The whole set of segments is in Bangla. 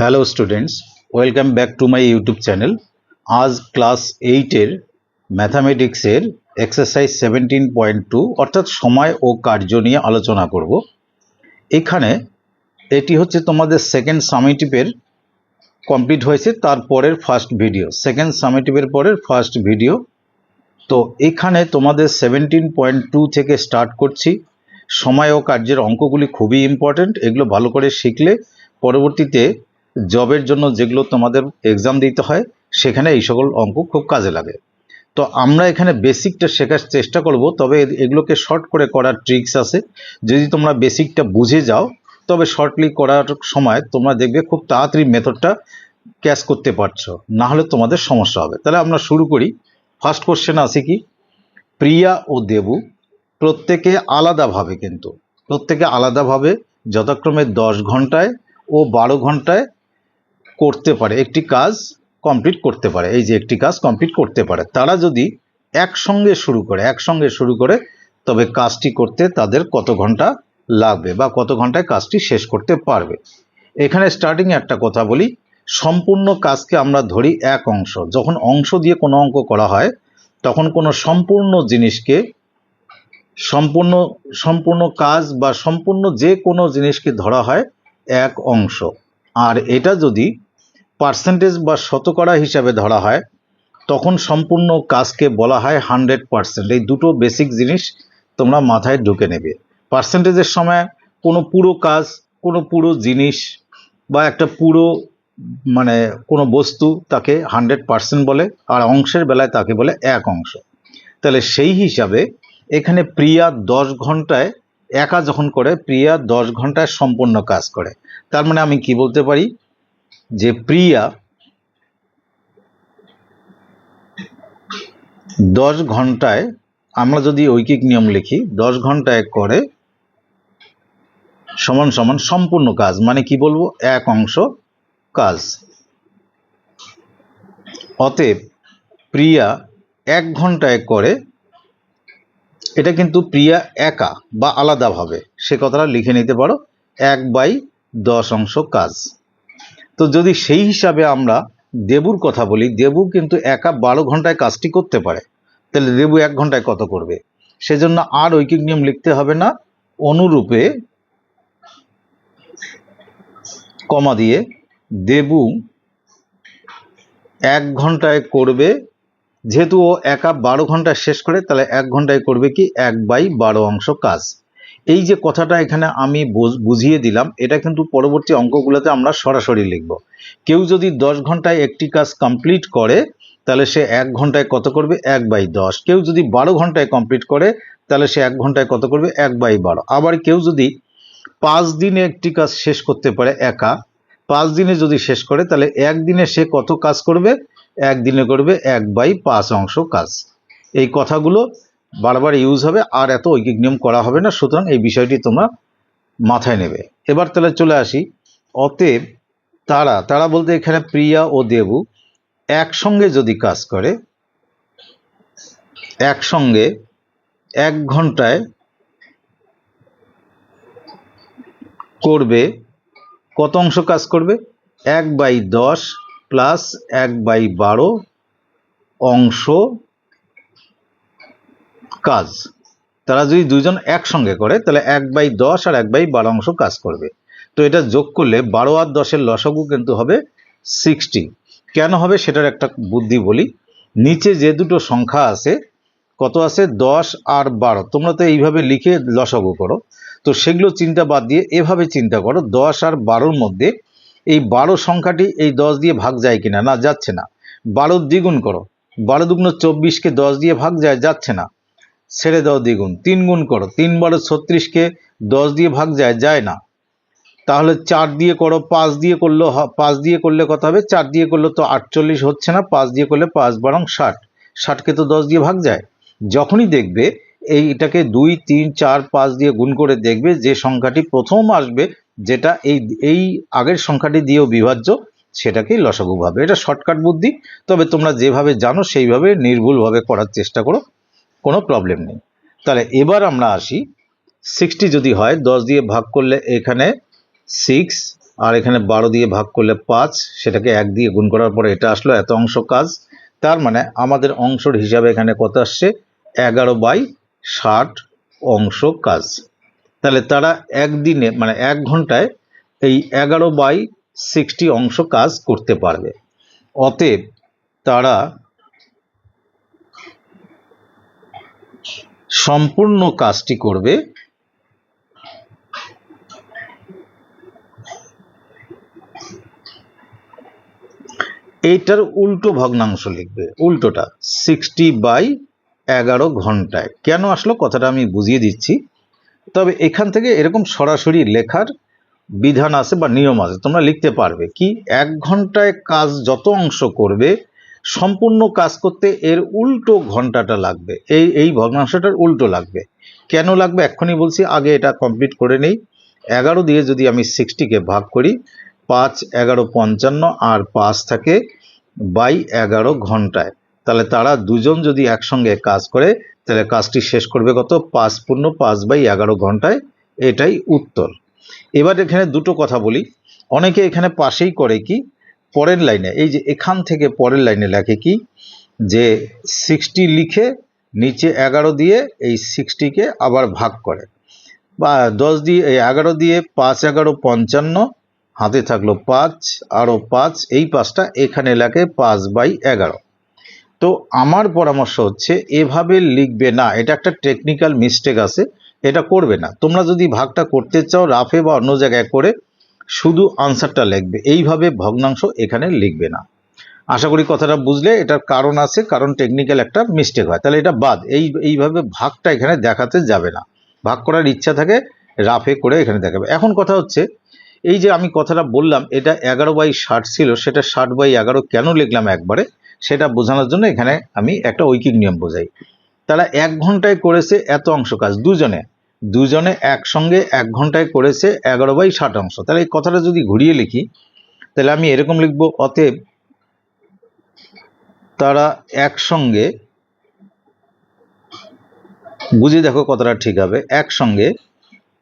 Hello students welcome back to my YouTube channel আজ ক্লাস এইটের ম্যাথামেটিক্সের এক্সারসাইজ সেভেন্টিন পয়েন্ট টু অর্থাৎ সময় ও কার্য নিয়ে আলোচনা করব। এখানে এটি হচ্ছে তোমাদের সেকেন্ড সামিটিভের কমপ্লিট হয়েছে তারপরের ফার্স্ট ভিডিও সেকেন্ড সামিটিভের পরের ফার্স্ট ভিডিও তো এখানে তোমাদের সেভেন্টিন পয়েন্ট টু থেকে স্টার্ট করছি। সময় ও কার্যের অঙ্কগুলি খুবই ইম্পর্ট্যান্ট এগুলো ভালো করে শিখলে পরবর্তীতে জবের জন্য যেগুলো তোমাদের এক্সাম দিতে হয়, সেখানে এই সকল অঙ্ক খুব কাজে লাগে। তো আমরা এখানে বেসিকটা শেখার চেষ্টা করব, তবে এগুলোকে শর্ট করে করার ট্রিক্স আছে। যদি তোমরা বেসিকটা বুঝে যাও, তবে শর্টলি করার সময় তোমরা দেখবে খুব তাড়াতাড়ি মেথডটা ক্যাচ করতে পারছ। না হলে তোমাদের সমস্যা হবে। তাহলে আমরা শুরু করি। ফার্স্ট কোশ্চেন আছে কি? প্রিয়া ও দেবু প্রত্যেকে আলাদাভাবে কিন্তু, প্রত্যেকে আলাদাভাবে যথাক্রমে দশ ঘন্টায় ও বারো ঘন্টায় করতে পারে, একটি কাজ কমপ্লিট করতে পারে, এই যে একটি কাজ কমপ্লিট করতে পারে। তারা যদি একসঙ্গে শুরু করে, একসঙ্গে শুরু করে, তবে কাজটি করতে তাদের কত ঘণ্টা লাগবে বা কত ঘন্টায় কাজটি শেষ করতে পারবে। এখানে স্টার্টিং একটা কথা বলি, সম্পূর্ণ কাজকে আমরা ধরি এক অংশ। যখন অংশ দিয়ে কোনো অঙ্ক করা হয়, তখন কোনো সম্পূর্ণ জিনিসকে, সম্পূর্ণ সম্পূর্ণ কাজ বা সম্পূর্ণ যে কোনো জিনিসকে ধরা হয় এক অংশ। আর এটা যদি পার্সেন্টেজ বা শতকরা হিসাবে ধরা হয়, তখন সম্পূর্ণ কাজকে বলা হয় হান্ড্রেড পার্সেন্ট এই দুটো বেসিক জিনিস তোমরা মাথায় ঢুকে নেবে। পার্সেন্টেজের সময় কোনো পুরো কাজ, কোনো পুরো জিনিস বা একটা পুরো মানে কোনো বস্তু তাকে হান্ড্রেড পার্সেন্ট বলে, আর অংশের বেলায় তাকে বলে এক অংশ। তাহলে সেই হিসাবে এখানে প্রিয়া দশ ঘন্টায়, একা যখন করে, প্রিয়া দশ ঘন্টায় সম্পূর্ণ কাজ করে। তার মানে আমি কি বলতে পারি? যে প্রিয়া দশ ঘন্টায়, আমরা যদি ঐকিক নিয়ম লিখি, দশ ঘন্টায় করে সমান সমান সম্পূর্ণ কাজ। মানে কি বলব? এক অংশ কাজ। অতএব প্রিয়া এক ঘন্টায় করে, এটা কিন্তু প্রিয়া একা বা আলাদাভাবে। সে কথাটা লিখে নিতে পারো। এক বাই দশ অংশ কাজ। তো যদি সেই হিসাবে আমরা দেবুর কথা বলি, দেবু কিন্তু একা বারো ঘন্টায় কাজটি করতে পারে। তাহলে দেবু এক ঘন্টায় কত করবে? সেজন্য আর ঐকিক নিয়ম লিখতে হবে না, অনুরূপে কমা দিয়ে দেবু এক ঘন্টায় করবে। যেহেতু ও একা বারো ঘণ্টা শেষ করে, তাহলে এক ঘন্টায় করবে কি? এক বাই বারো অংশ কাজ। এই যে কথাটা এখানে আমি বুঝ- বুঝিয়ে দিলাম, এটা কিন্তু পরবর্তী অঙ্কগুলোতে আমরা সরাসরি লিখব। কেউ যদি দশ ঘন্টায় একটি কাজ কমপ্লিট করে, তাহলে সে এক ঘন্টায় কত করবে? এক বাই দশ। কেউ যদি বারো ঘন্টায় কমপ্লিট করে, তাহলে সে এক ঘন্টায় কত করবে? এক বাই বারো। আবার কেউ যদি পাঁচ দিনে একটি কাজ শেষ করতে পারে একা, পাঁচ দিনে যদি শেষ করে, তাহলে একদিনে সে কত কাজ করবে? একদিনে করবে এক বাই পাঁচ অংশ কাজ। এই কথাগুলো বারবার ইউজ হবে আর এত ঐকিক নিয়ম করা হবে না। সুতরাং এই বিষয়টি তোমরা মাথায় নেবে। এবার তাহলে চলে আসি। অতএব তারা তারা বলতে এখানে প্রিয়া ও দেবু একসঙ্গে যদি কাজ করে, একসঙ্গে এক ঘন্টায় করবে, কত অংশ কাজ করবে? এক বাই দশ প্লাস এক বাই বারো অংশ কাজ। তারা যদি দুজন একসঙ্গে করে, তাহলে এক বাই দশ আর এক বাই বারো অংশ কাজ করবে। তো এটা যোগ করলে বারো আর দশের লসাগু কিন্তু হবে সিক্সটি কেন হবে সেটার একটা বুদ্ধি বলি। নিচে যে দুটো সংখ্যা আছে, কত আছে? দশ আর বারো। তোমরা তো এইভাবে লিখে লসাগু করো। তো সেগুলো চিন্তা বাদ দিয়ে এভাবে চিন্তা করো, দশ আর বারোর মধ্যে এই বারো সংখ্যাটি এই দশ দিয়ে ভাগ যায় কিনা? না, যাচ্ছে না। বারো দ্বিগুণ করো। বারো দুগুণ চব্বিশকে দশ দিয়ে ভাগ যায়, যাচ্ছে না। ছেড়ে দাও দ্বিগুণ। তিন গুণ করো। তিন বারো ছত্রিশকে দশ দিয়ে ভাগ যায় যায় না। তাহলে চার দিয়ে করো, পাঁচ দিয়ে করলেও হ- পাঁচ দিয়ে করলে কত হবে? চার দিয়ে করলে তো আটচল্লিশ হচ্ছে না, পাঁচ দিয়ে করলে পাঁচ বারং ষাট। ষাটকে তো দশ দিয়ে ভাগ যায়। যখনই দেখবে এইটাকে দুই, তিন, চার, পাঁচ দিয়ে গুণ করে দেখবে যে সংখ্যাটি প্রথম আসবে, যেটা এই এই আগের সংখ্যাটি দিয়েও বিভাজ্য, সেটাকেই লসাগু ভাবে। এটা শর্টকাট বুদ্ধি। তবে তোমরা যেভাবে জানো সেইভাবে নির্ভুলভাবে করার চেষ্টা করো। কোনো প্রবলেম নেই। তাহলে এবার আমরা আসি। সিক্সটি যদি হয়, দশ দিয়ে ভাগ করলে এখানে সিক্স আর এখানে বারো দিয়ে ভাগ করলে পাঁচ, সেটাকে এক দিয়ে গুণ করার পরে এটা আসলো এত অংশ কাজ। তার মানে আমাদের অংশর হিসাবে এখানে কত আসছে? এগারো বাই ষাট অংশ কাজ। তাহলে তারা একদিনে মানে এক ঘন্টায় এই এগারো বাই সিক্সটি অংশ কাজ করতে পারবে। অতএব তারা সম্পূর্ণ কাজটি করবে। এইটার উল্টো ভগ্নাংশ লিখবে। উল্টোটা সিক্সটি বাই এগারো ঘন্টায়। কেন আসলো? কথাটা আমি বুঝিয়ে দিচ্ছি। তবে এখান থেকে এরকম সরাসরি লেখার বিধান আছে বা নিয়ম আছে, তোমরা লিখতে পারবে। কি? এক ঘন্টায় কাজ যত অংশ করবে সম্পূর্ণ কাজ করতে এর উল্টো ঘন্টাটা লাগবে। এই এই ভগ্নাংশটার উল্টো লাগবে। কেন লাগবে? এক্ষুনি বলছি, আগে এটা কমপ্লিট করে নেই। এগারো দিয়ে যদি আমি সিক্সটিকে ভাগ করি, পাঁচ এগারো পঞ্চান্ন আর পাঁচ থাকে বাই এগারো ঘন্টায়। তাহলে তারা দুজন যদি একসঙ্গে কাজ করে, তাহলে কাজটি শেষ করবে কত? পাঁচ পূর্ণ পাঁচ বাই এগারো ঘন্টায়। এটাই উত্তর। এবার এখানে দুটো কথা বলি। অনেকে এখানে পাশেই করে কি? পরের লাইনে, এই যে এখান থেকে পরের লাইনে লেখে কি? যে সিক্সটি লিখে নিচে এগারো দিয়ে এই সিক্সটিকে আবার ভাগ করে। বা দশ দিয়ে, এই এগারো দিয়ে পাঁচ এগারো পঞ্চান্ন, হাতে থাকল পাঁচ আরও পাঁচ, এই পাঁচটা এখানে লেখে পাঁচ বাই এগারো। তো আমার পরামর্শ হচ্ছে এভাবে লিখবে না, এটা একটা টেকনিক্যাল মিস্টেক আছে, এটা করবে না। তোমরা যদি ভাগটা করতে চাও রাফে বা অন্য জায়গায় করে শুধু আনসারটা লিখবে। এইভাবে ভগ্নাংশ এখানে লিখবে না। আশা করি কথাটা বুঝলে, এটার কারণ আছে, কারণ টেকনিক্যাল একটা মিস্টেক হয়। তাহলে এটা বাদ, এই, এইভাবে ভাগটা এখানে দেখাতে যাবে না। ভাগ করার ইচ্ছা থাকে রাফে করে এখানে দেখাবে। এখন কথা হচ্ছে, এই যে আমি কথাটা বললাম, এটা এগারো বাই ষাট ছিল, সেটা ষাট বাই এগারো কেন লিখলাম একবারে? সেটা বোঝানোর জন্য এখানে আমি একটা ঐকিক নিয়ম বোঝাই। তারা এক ঘন্টায় করেছে এত অংশ কাজ, দুজনে। দুজনে একসঙ্গে এক ঘন্টায় করেছে এগারো বাই ষাট অংশ। তাহলে এই কথাটা যদি ঘুরিয়ে লিখি, তাহলে আমি এরকম লিখব, অতএব তারা একসঙ্গে, বুঝে দেখো কথাটা ঠিক হবে, একসঙ্গে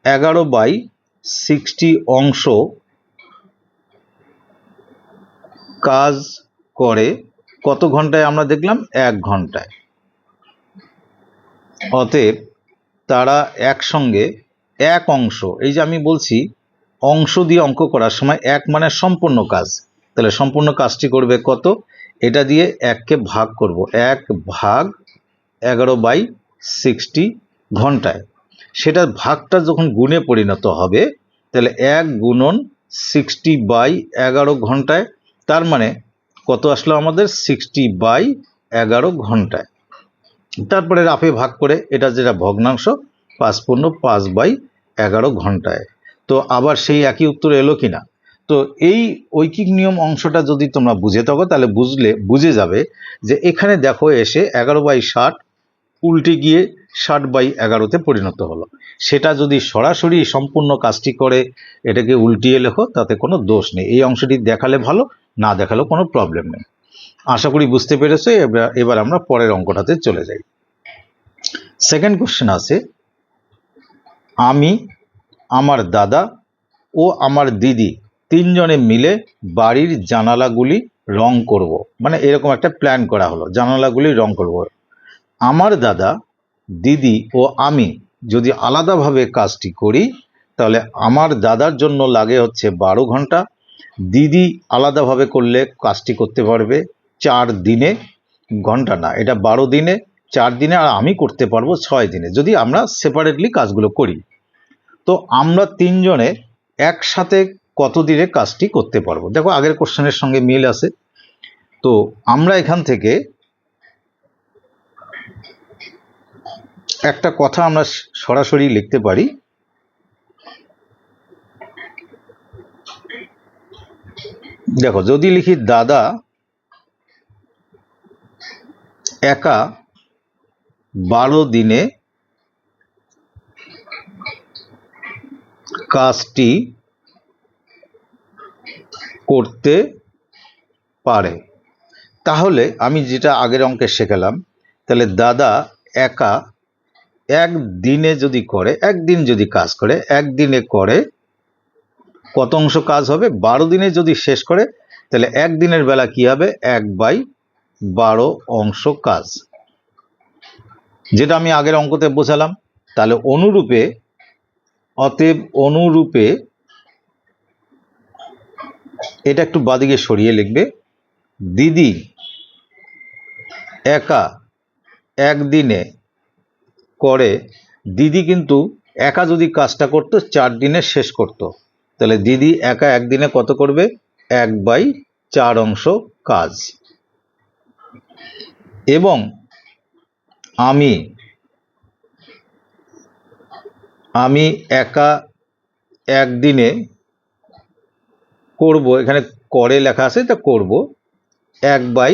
এগারো বাই সিক্সটি অংশ কাজ করে, কত ঘন্টায় আমরা দেখলাম? এক ঘন্টায়। অতএব তারা একসঙ্গে, এক অংশ। এই যে আমি বলছি, অংশ দিয়ে অঙ্ক করার সময় এক মানে সম্পূর্ণ কাজ। তাহলে সম্পূর্ণ কাজটি করবে কত? এটা দিয়ে এককে ভাগ করব। এক ভাগ এগারো বাই সিক্সটি ঘন্টায়। সেটার ভাগটা যখন গুণে পরিণত হবে, তাহলে এক গুণন সিক্সটি বাই এগারো ঘন্টায়, তার মানে কত আসলো আমাদের? সিক্সটি বাই এগারো ঘন্টায়। তারপরে রাফে ভাগ করে এটা যেটা ভগ্নাংশ, পাঁচ পূর্ণ, পাঁচ বাই এগারো ঘন্টায়। তো আবার সেই একই উত্তর এলো কিনা তো এই ঐকিক নিয়ম অংশটা যদি তোমরা বুঝে থাকো, তাহলে বুঝলে, বুঝে যাবে যে এখানে দেখো এসে এগারো বাই ষাট উল্টে গিয়ে ষাট বাই এগারোতে পরিণত হলো। সেটা যদি সরাসরি সম্পূর্ণ কাজটি করে, এটাকে উল্টিয়ে লেখো, তাতে কোনো দোষ নেই। এই অংশটি দেখালে ভালো, না দেখালেও কোনো প্রবলেম নেই। আশা করি বুঝতে পেরেছ, এবার আমরা পরের অঙ্কটাতে চলে যাই সেকেন্ড কোশ্চেন আছে, আমি, আমার দাদা ও আমার দিদি তিনজনে মিলে বাড়ির জানালাগুলি রং করব। মানে এরকম একটা প্ল্যান করা হলো, জানালাগুলি রং করব। আমার দাদা, দিদি ও আমি যদি আলাদাভাবে কাজটি করি, তাহলে আমার দাদার জন্য লাগে হচ্ছে বারো ঘণ্টা, দিদি আলাদাভাবে করলে কাজটি করতে পারবে চার দিনে ঘণ্টা না, এটা বারো দিনে, চার দিনে আর আমি করতে পারব ছয় দিনে, যদি আমরা সেপারেটলি কাজগুলো করি। তো আমরা তিনজনে একসাথে কত দিনে কাজটি করতে পারব? দেখো, আগের কোশ্চেনের সঙ্গে মিল আছে। তো আমরা এখান থেকে একটা কথা আমরা সরাসরি লিখতে পারি। দেখো, যদি লিখি দাদা একা বারো দিনে কাজটি করতে পারে। তাহলে আমি যেটা আগের অঙ্কে শেখালাম, তাহলে দাদা একা এক দিনে যদি করে একদিন যদি কাজ করে একদিনে করে কত অংশ কাজ হবে? বারো দিনে যদি শেষ করে, তাহলে একদিনের বেলা কি হবে? এক বাই বারো অংশ কাজ। যেটা আমি আগের অঙ্কতে বোঝালাম, তাহলে অনুরূপে, অতএব অনুরূপে এটা একটু বাদিকে সরিয়ে লিখবে, দিদি একা একদিনে করে, দিদি কিন্তু একা যদি কাজটা করতো, চার দিনে শেষ করতো। তাহলে দিদি একা একদিনে কত করবে? এক বাই চার অংশ কাজ। এবং আমি আমি একা একদিনে করব, এখানে করে লেখা আছে তা করব, এক বাই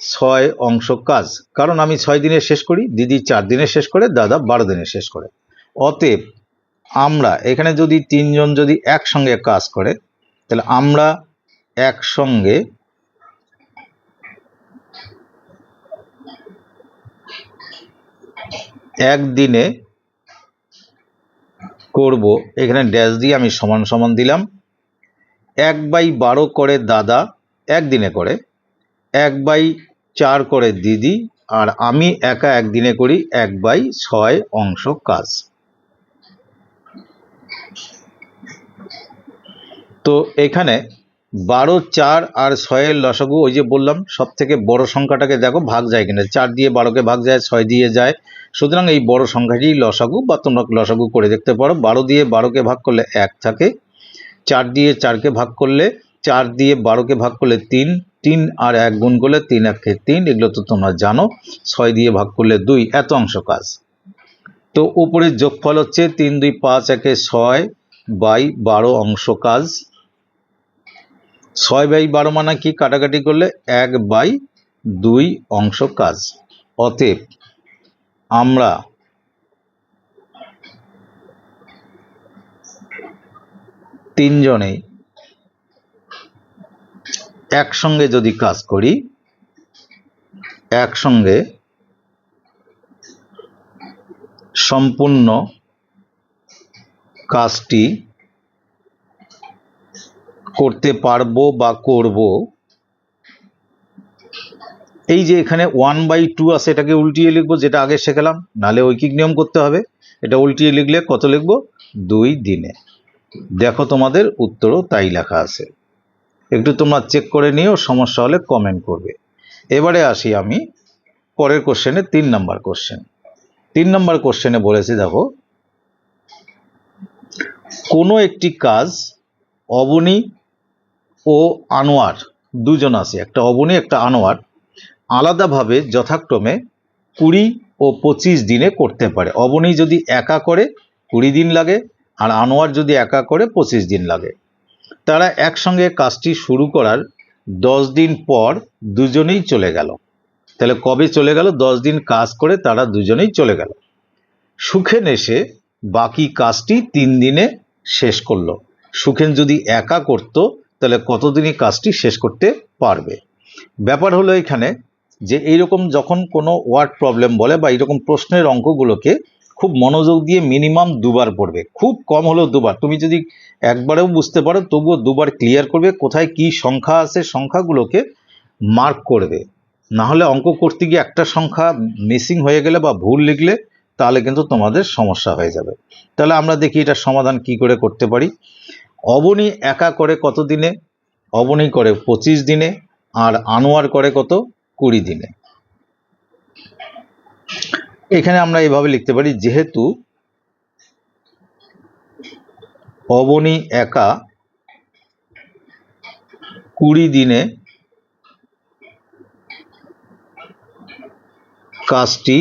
ছয় অংশ কাজ। কারণ আমি ছয় দিনে শেষ করি, দিদি চার দিনে শেষ করে, দাদা বারো দিনে শেষ করে। অতএব আমরা, এখানে যদি তিনজন যদি একসঙ্গে কাজ করে, তাহলে আমরা একসঙ্গে একদিনে করব, এখানে ড্যাশ দিয়ে আমি সমান সমান দিলাম। এক বাই বারো করে দাদা, একদিনে করে। এক বাই চার করে দিদি, আর আমি একা একদিনে করি এক বাই ছয় অংশ কাজ। তো এখানে বারো, চার আর ছয়ের লসাগু, ওই যে বললাম সব থেকে বড় সংখ্যাটাকে দেখো, ভাগ যায় কিনা। চার দিয়ে বারোকে ভাগ যায়, ছয় দিয়ে যায়। সুতরাং এই বড় সংখ্যাটি লসাগু বা তোমরা লসাগু করে দেখতে পারো। বারো দিয়ে বারোকে ভাগ করলে এক থাকে। চার দিয়ে চারকে ভাগ করলে চার দিয়ে বারোকে ভাগ করলে তিন। তিন আর এক গুণ করলে তিন, একে তিন, এগুলো তো তোমরা জানো। ছয় দিয়ে ভাগ করলে দুই, এত অংশ কাজ। তো উপরের যোগফল হচ্ছে তিন, দুই, পাঁচ, একে ছয় বাই বারো অংশ কাজ। ছয় বাই বারো মানে কি? কাটাকাটি করলে এক বাই দুই অংশ কাজ। অতএব আমরা তিনজনেই একসঙ্গে যদি কাজ করি, একসঙ্গে সম্পূর্ণ কাজটি করতে পারব বা করব। এই যে এখানে ওয়ান বাই টু আছে, এটাকে উল্টিয়ে লিখব, যেটা আগে শেখালাম নালে ঐকিক নিয়ম করতে হবে। এটা উল্টিয়ে লিখলে কত লিখব? দুই দিনে। দেখো তোমাদের উত্তরও তাই লেখা আছে। একটু তোমরা চেক করে নিও, সমস্যা হলে কমেন্ট করবে। এবারে আসি আমি পরের কোশ্চেনে তিন নাম্বার কোশ্চেন তিন নাম্বার কোশ্চেনে বলেছি, দেখো, কোনো একটি কাজ অবনী ও আনোয়ার, দুজন আছে, একটা অবনী, একটা আনোয়ার, আলাদাভাবে যথাক্রমে কুড়ি ও পঁচিশ দিনে করতে পারে। অবনী যদি একা করে, কুড়ি দিন লাগে, আর আনোয়ার যদি একা করে, পঁচিশ দিন লাগে। তারা একসঙ্গে কাজটি শুরু করার দশ দিন পর দুজনেই চলে গেল। তাহলে কবে চলে গেল? দশ দিন কাজ করে তারা দুজনেই চলে গেল। সুখেন এসে বাকি কাজটি তিন দিনে শেষ করল। সুখেন যদি একা করত তাহলে কতদিনই কাজটি শেষ করতে পারবে? ব্যাপার হলো এখানে যে এইরকম যখন কোনো ওয়ার্ড প্রবলেম বলে বা এইরকম প্রশ্নের অঙ্কগুলোকে খুব মনোযোগ দিয়ে মিনিমাম দুবার পড়বে। খুব কম হলেও দুবার। তুমি যদি একবারেও বুঝতে পারো, তবুও দুবার ক্লিয়ার করবে কোথায় কি সংখ্যা আছে, সংখ্যাগুলোকে মার্ক করবে। না হলে অঙ্ক করতে গিয়ে একটা সংখ্যা মিসিং হয়ে গেলে বা ভুল লিখলে তাহলে কিন্তু তোমাদের সমস্যা হয়ে যাবে। তাহলে আমরা দেখি এটা সমাধান কি করে করতে পারি। অবনী একা করে কত দিনে? অবনী করে পঁচিশ দিনে আর আনোয়ার করে কত? কুড়ি দিনে। এখানে আমরা এভাবে লিখতে পারি, যেহেতু অবনী একা কুড়ি দিনে কাজটি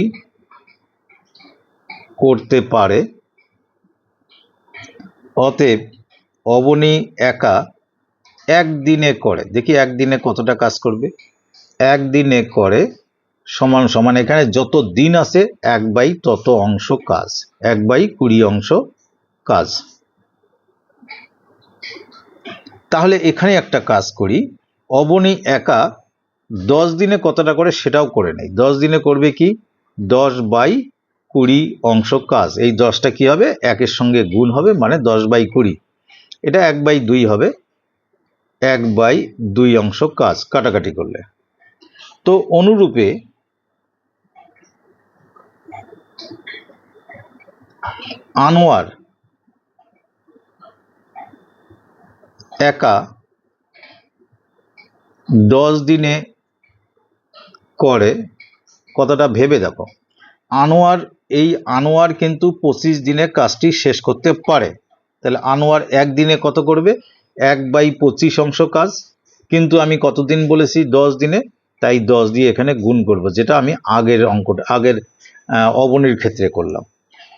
করতে পারে, অতএব অবনী একা একদিনে করে। দেখি একদিনে কতটা কাজ করবে? একদিনে করে সমান সমান এখানে যত দিন আছে, এক বাই তত অংশ কাজ। এক বাই কুড়ি অংশ কাজ। তাহলে এখানে একটা কাজ করি। অবনী একা দশ দিনে কতটা করে সেটাও করে নেই। দশ দিনে করবে কি? দশ বাই কুড়ি অংশ কাজ। এই দশটা কি হবে? একের সঙ্গে গুণ হবে মানে দশ বাই কুড়ি। এটা এক বাই দুই হবে। এক বাই দুই অংশ কাজ, কাটাকাটি করলে। তো অনুরূপে আনোয়ার একা দশ দিনে করে, কথাটা ভেবে দেখো। আনোয়ার, এই আনোয়ার কিন্তু পঁচিশ দিনে কাজটি শেষ করতে পারে। তাহলে আনোয়ার একদিনে কত করবে? এক বাই পঁচিশ অংশ কাজ। কিন্তু আমি কতদিন বলেছি? দশ দিনে। তাই দশ দিয়ে এখানে গুণ করব, যেটা আমি আগের অঙ্কটা, আগের অবনির ক্ষেত্রে করলাম।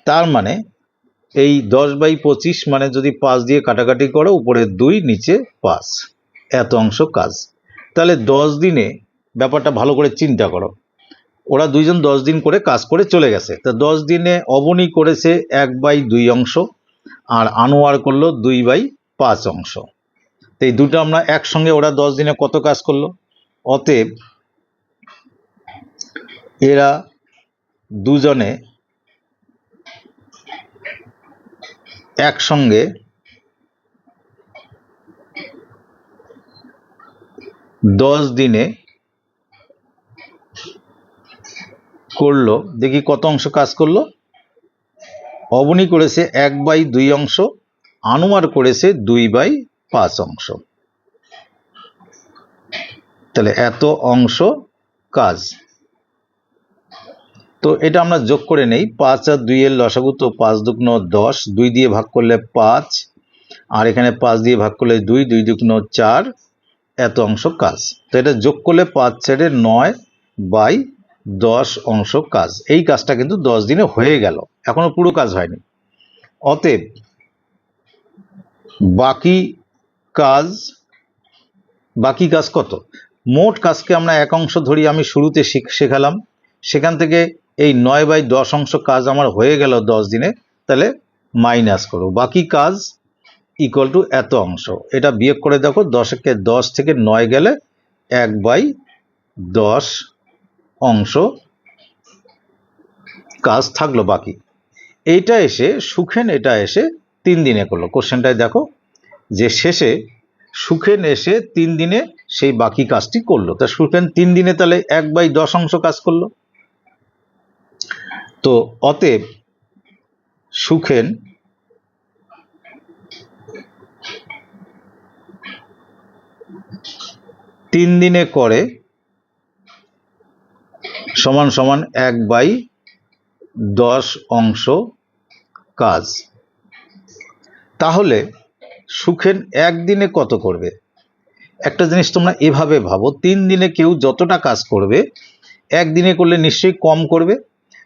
তার মানে এই দশ বাই পঁচিশ মানে যদি পাঁচ দিয়ে কাটাকাটি করো, উপরে দুই, নিচে পাঁচ। এত অংশ কাজ। তাহলে দশ দিনে ব্যাপারটা ভালো করে চিন্তা করো। ওরা দুইজন দশ দিন করে কাজ করে চলে গেছে। তা দশ দিনে অবনী করেছে এক বাই দুই অংশ। আর আনোয়ার করল দুই বাই পাঁচ অংশ। তো এই দুটো আমরা একসঙ্গে ওরা দশ দিনে কত কাজ করল? অতএব এরা দুজনে একসঙ্গে দশ দিনে করল। দেখি কত অংশ কাজ করল? অবনী করেছে এক বাই দুই অংশ, আনুমার করেছে দুই বাই পাঁচ অংশ। তাহলে এত অংশ কাজ। তো এটা আমরা যোগ করে নেই, পাঁচ আর দুই এর লসাগু তো পাঁচ দুগ্ন দশ, দুই দিয়ে ভাগ করলে পাঁচ, আর এখানে পাঁচ দিয়ে ভাগ করলে দুই দুই দুগ্ন চার, এত অংশ কাজ। তো এটা যোগ করলে পাঁচ চারে নয় বাই দশ অংশ কাজ। এই কাজটা কিন্তু দশ দিনে হয়ে গেল। এখনও পুরো কাজ হয়নি। অতএব বাকি কাজ বাকি কাজ কত? মোট কাজকে আমরা এক অংশ ধরি, আমি শুরুতে শিখ- শেখালাম। সেখান থেকে এই নয় বাই দশ অংশ কাজ আমার হয়ে গেল দশ দিনে, তাহলে মাইনাস করো বাকি কাজ ইকুয়াল টু এত অংশ। এটা বিয়োগ করে দেখো, দশকে দশ থেকে নয় গেলে এক বাই দশ অংশ কাজ থাকল বাকি। এইটা এসে, সুখেন এটা এসে তিন দিনে করল। কোশ্চেনটায় দেখো, যে শেষে সুখেন এসে তিন দিনে সেই বাকি কাজটি করল। তা সুখেন তিন দিনে তাহলে এক বাই দশ অংশ কাজ করল। তো অতএব সুখেন তিন দিনে করে সমান সমান এক বাই দশ অংশ কাজ। তাহলে সুখেন একদিনে কত করবে? একটা জিনিস তোমরা এভাবে ভাবো, তিন দিনে কেউ যতটা কাজ করবে, একদিনে করলে নিশ্চয়ই কম করবে।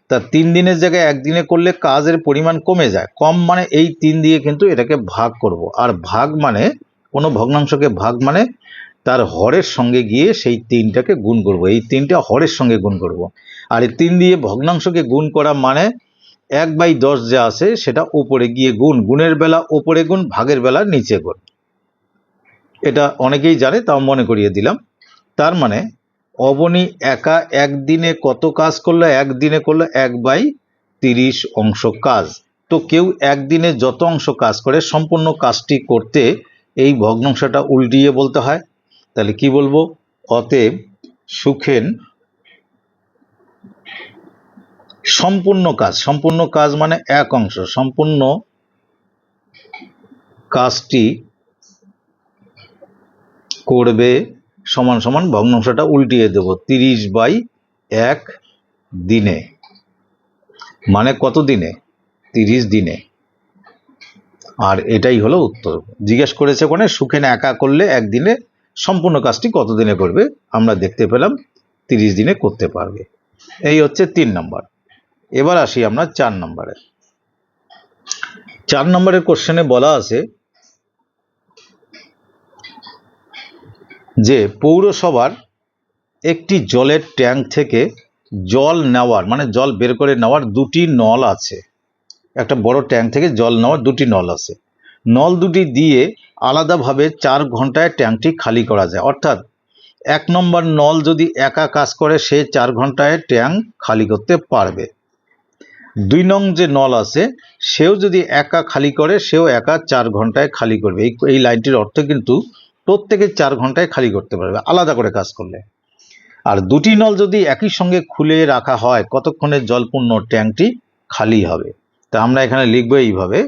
তা তিন দিনের জায়গায় একদিনে করলে কাজের পরিমাণ কমে যায়। কম মানে এই তিন দিয়ে কিন্তু এটাকে ভাগ করব। আর ভাগ মানে কোনো ভগ্নাংশকে ভাগ মানে তার হরের সঙ্গে গিয়ে সেই তিনটাকে গুণ করব। এই তিনটা হরের সঙ্গে গুণ করব। আর এই তিন দিয়ে ভগ্নাংশকে গুণ করা মানে এক বাই দশ যা আছে সেটা উপরে গিয়ে গুণ, গুণের বেলা ওপরে গুণ, ভাগের বেলা নিচে গুণ। এটা অনেকেই জানে, তাও মনে করিয়ে দিলাম। তার মানে অবনী একা একদিনে কত কাজ করল? একদিনে করল এক বাই তিরিশ অংশ কাজ। তো কেউ একদিনে যত অংশ কাজ করে, সম্পূর্ণ কাজটি করতে এই ভগ্নাংশটা উল্টিয়ে বলতে হয়। তাহলে কি বলব? অতএব সুখেন সম্পূর্ণ কাজ সম্পূর্ণ কাজ মানে এক অংশ, সম্পূর্ণ কাজটি করবে সমান সমান ভগ্নাংশটা উল্টিয়ে দেব, তিরিশ বাই এক দিনে। মানে কত দিনে? তিরিশ দিনে। আর এটাই হলো উত্তর। জিজ্ঞেস করেছে কোনে সুখেন একা করলে একদিনে সম্পূর্ণ কাজটি কত দিনে করবে আমরা দেখতে পেলাম তিরিশ দিনে করতে পারবে। এই হচ্ছে তিন নম্বর। এবার আসি আমরা চার নম্বরে। চার নম্বরের কোশ্চেনে বলা আছে যে পৌরসভার একটি জলের ট্যাঙ্ক থেকে জল নেওয়ার মানে জল বের করে নেওয়ার দুটি নল আছে। একটা বড় ট্যাঙ্ক থেকে জল নেওয়ার দুটি নল আছে। নল দুটি দিয়ে আলাদাভাবে চার ঘন্টায় ট্যাঙ্কটি খালি করা যায়। অর্থাৎ এক নম্বর নল যদি একা কাজ করে, সে চার ঘন্টায় ট্যাঙ্ক খালি করতে পারবে। দুই নং যে নল আছে, সেও যদি একা খালি করে, সেও একা চার ঘন্টায় খালি করবে। এই লাইনটির অর্থ কিন্তু প্রত্যেকে চার ঘন্টায় খালি করতে পারবে, আলাদা করে কাজ করলে। আর দুটি নল যদি একই সঙ্গে খুলে রাখা হয়, কতক্ষণে জলপূর্ণ ট্যাঙ্কটি খালি হবে? তা আমরা এখানে লিখব এইভাবে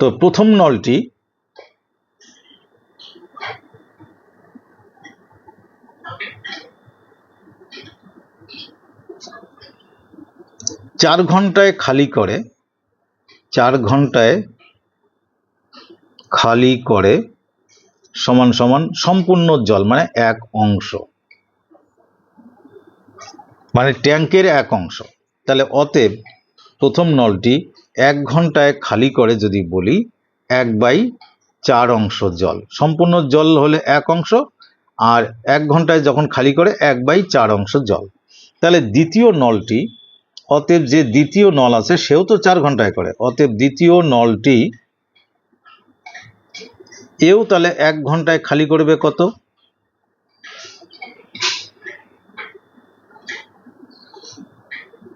তো প্রথম নলটি চার ঘন্টায় খালি করে, চার ঘন্টায় খালি করে সমান সমান সম্পূর্ণ জল মানে এক অংশ। মানে ট্যাঙ্কের এক অংশ। তাহলে অতএব প্রথম নলটি এক ঘন্টায় খালি করে যদি বলি, এক বাই চার অংশ জল। সম্পূর্ণ জল হলে এক অংশ, আর এক ঘন্টায় যখন খালি করে, এক বাই চার অংশ জল। তাহলে দ্বিতীয় নলটি, অতএব যে দ্বিতীয় নল আছে, সেও তো চার ঘন্টায় করে। অতএব দ্বিতীয় নলটি, এও তাহলে এক ঘন্টায় খালি করবে কত?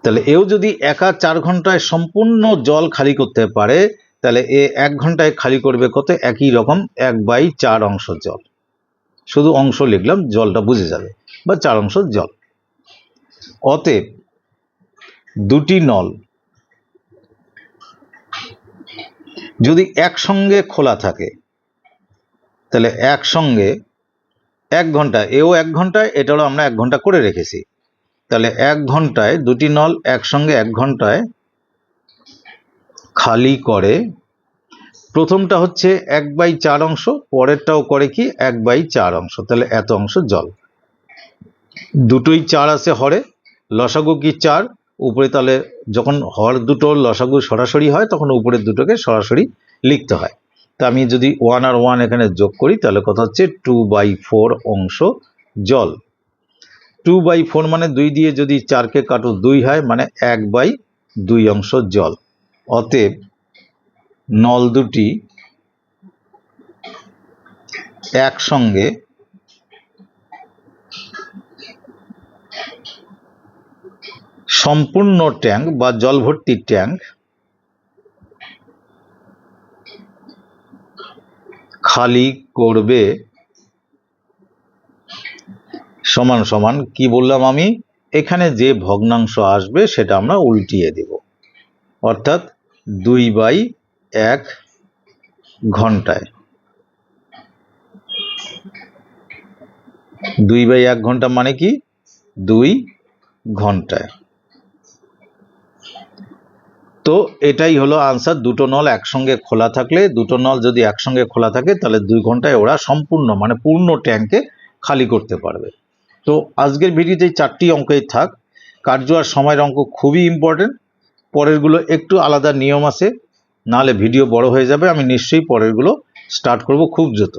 তাহলে এও যদি একা চার ঘন্টায় সম্পূর্ণ জল খালি করতে পারে, তাহলে এ এক ঘন্টায় খালি করবে কত? একই রকম এক বাই চার অংশ জল। শুধু অংশ লিখলাম, জলটা বুঝে যাবে, বা চার অংশ জল। অতএব দুটি নল যদি একসঙ্গে খোলা থাকে, তাহলে একসঙ্গে এক ঘণ্টা, এও এক ঘন্টায় এটাও আমরা এক ঘণ্টা করে রেখেছি। তাহলে এক ঘন্টায় দুটি নল একসঙ্গে এক ঘন্টায় খালি করে। প্রথমটা হচ্ছে এক বাই চার অংশ, পরেরটাও করে কি এক বাই চার অংশ। তাহলে এত অংশ জল। দুটোই চার আছে হরে, লসাগু কি চার? উপরে তাহলে যখন হর দুটো লসাগু সরাসরি হয়, তখন উপরের দুটোকে সরাসরি লিখতে হয়। তা আমি যদি ওয়ান আর ওয়ান এখানে যোগ করি, তাহলে কথা হচ্ছে টু বাই ফোর অংশ জল। টু বাই ফোর মানে দুই দিয়ে যদি চারকে কাটো দুই হয় মানে এক বাই দুই অংশ জল। অতএব নল দুটি একসঙ্গে সম্পূর্ণ ট্যাঙ্ক বা জল ভর্তি ট্যাঙ্ক খালি করবে সমান সমান কি বললাম আমি? এখানে যে ভগ্নাংশ আসবে সেটা আমরা উল্টিয়ে দেব। অর্থাৎ দুই বাই এক ঘন্টায়। দুই বাই এক ঘণ্টা মানে কি? দুই ঘন্টায়। তো এটাই হলো আনসার দুটো নল একসঙ্গে খোলা থাকলে, দুটো নল যদি একসঙ্গে খোলা থাকে, তাহলে দুই ঘন্টায় ওরা সম্পূর্ণ মানে পূর্ণ ট্যাঙ্কে খালি করতে পারবে। তো আজকের ভিডিওতে চারটি অঙ্কই থাক। কার্য আর সময়ের অঙ্ক খুবই ইম্পর্টেন্ট পরেরগুলো একটু আলাদা নিয়ম আছে, নাহলে ভিডিও বড় হয়ে যাবে। আমি নিশ্চয়ই পরেরগুলো স্টার্ট করব খুব দ্রুত।